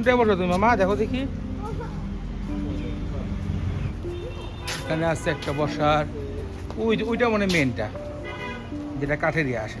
কোনটায় বসো তুমি? মামা, দেখো দেখি। এখানে আছে একটা বসার। ওই ওইটা মানে মেনটা যেটা কাঠে দিয়ে আসে।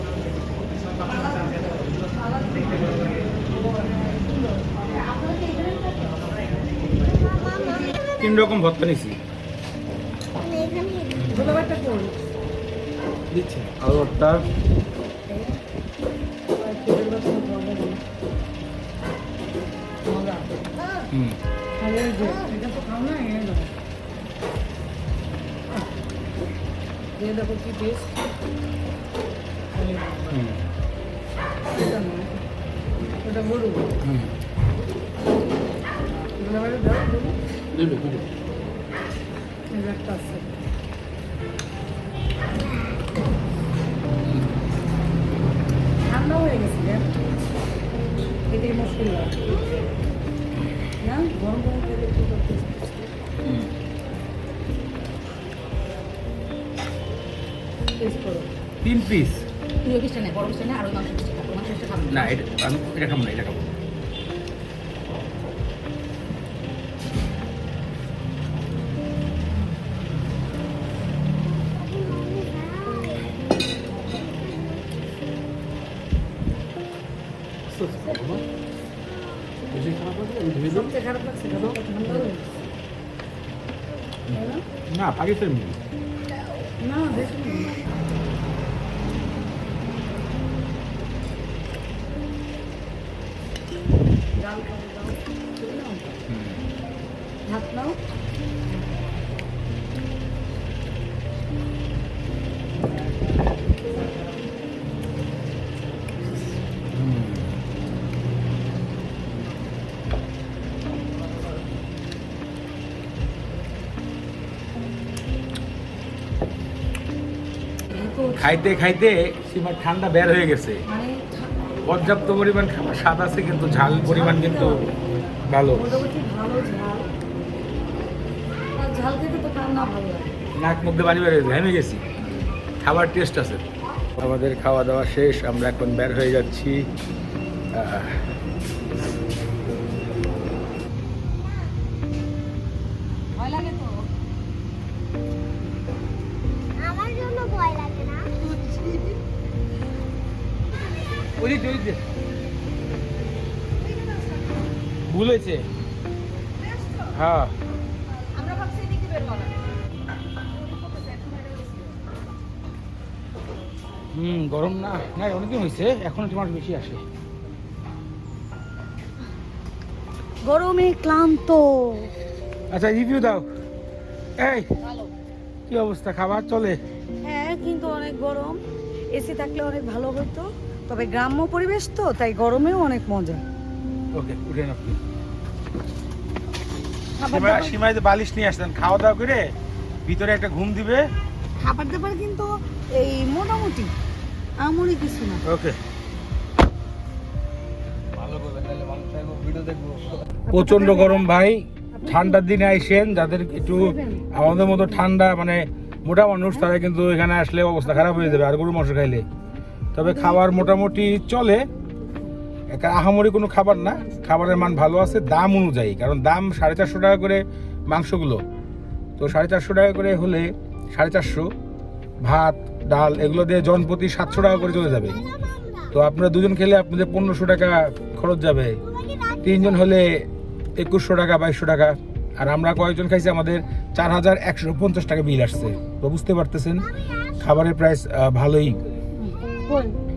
তিন রকম ভর্তা নিছি। আলু ভর্তা। হুম। দেখো কি টেস্ট হুম ওটা গরু হুম। দিবে দিবে ঠান্ডা হয়ে গেছে এটাই মুশকিল না গরম গরম করো তিন পিস তুই ওই পিসটা নে বড় পিসটা নে আর ওই মাংস পিসটা খাব মাংস পিসটা খাব না এটা আমি এটা খাব না এটা খাব সবচেয়ে খারাপ লাগছে কেন ঠান্ডা হয়ে গেছে। তাই না? না পাকিস্তানি না দেখুন ডাল খাও ডাল খেয়ে নাও। খাইতে খাইতে সীমার ঠান্ডা বের হয়ে গেছে। মানে পর্যাপ্ত পরিমাণ খাবার স্বাদ আছে কিন্তু ঝাল পরিমাণ কিন্তু ভালো। নাক মধ্যে বাড়ি বের হয়েছে হেমে গেছি। খাবার টেস্ট আছে। আমাদের খাওয়া দাওয়া শেষ আমরা এখন বের হয়ে যাচ্ছি। ভুল হয়েছে। হ্যাঁ। হুম গরম না। না অনেকদিন হয়েছে। এখন তোমার বেশি আসে। গরমে ক্লান্ত। আচ্ছা রিভিউ দাও। এই কি অবস্থা? খাবার চলে? হ্যাঁ কিন্তু অনেক গরম। এসি থাকলে অনেক ভালো হতো। তবে গ্রাম্য পরিবেশ তো তাই গরমেও অনেক মজা। ওকে উঠে না আপনি সীমায় বালিশ নিয়ে আসতেন। খাওয়া দাওয়া করে ভিতরে একটা ঘুম দিবে। খাবার দাবার কিন্তু এই মোটামুটি আমরই কিছু না। ওকে। প্রচণ্ড গরম ভাই। ঠান্ডার দিনে আইসেন যাদের একটু আমাদের মতো ঠান্ডা মানে মোটা মানুষ তারা কিন্তু এখানে আসলে অবস্থা খারাপ হয়ে যাবে। আর গরু মাংস খাইলে। তবে খাবার মোটামুটি চলে। আহামরি কোনো খাবার না, খাবারের মান ভালো আছে দাম অনুযায়ী, কারণ দাম সাড়ে চারশো টাকা করে মাংসগুলো। তো সাড়ে চারশো টাকা করে হলে সাড়ে চারশো, ভাত, ডাল এগুলো দিয়ে জনপ্রতি সাতশো টাকা করে চলে যাবে। তো আপনারা দুজন খেলে আপনাদের পনেরোশো টাকা খরচ যাবে। তিনজন হলে একুশশো টাকা, বাইশশো টাকা। আর আমরা কয়েকজন খাইছি, আমাদের চার হাজার একশো পঞ্চাশ টাকা বিল আসছে। তো বুঝতে পারতেছেন, খাবারের প্রাইস ভালোই। 滚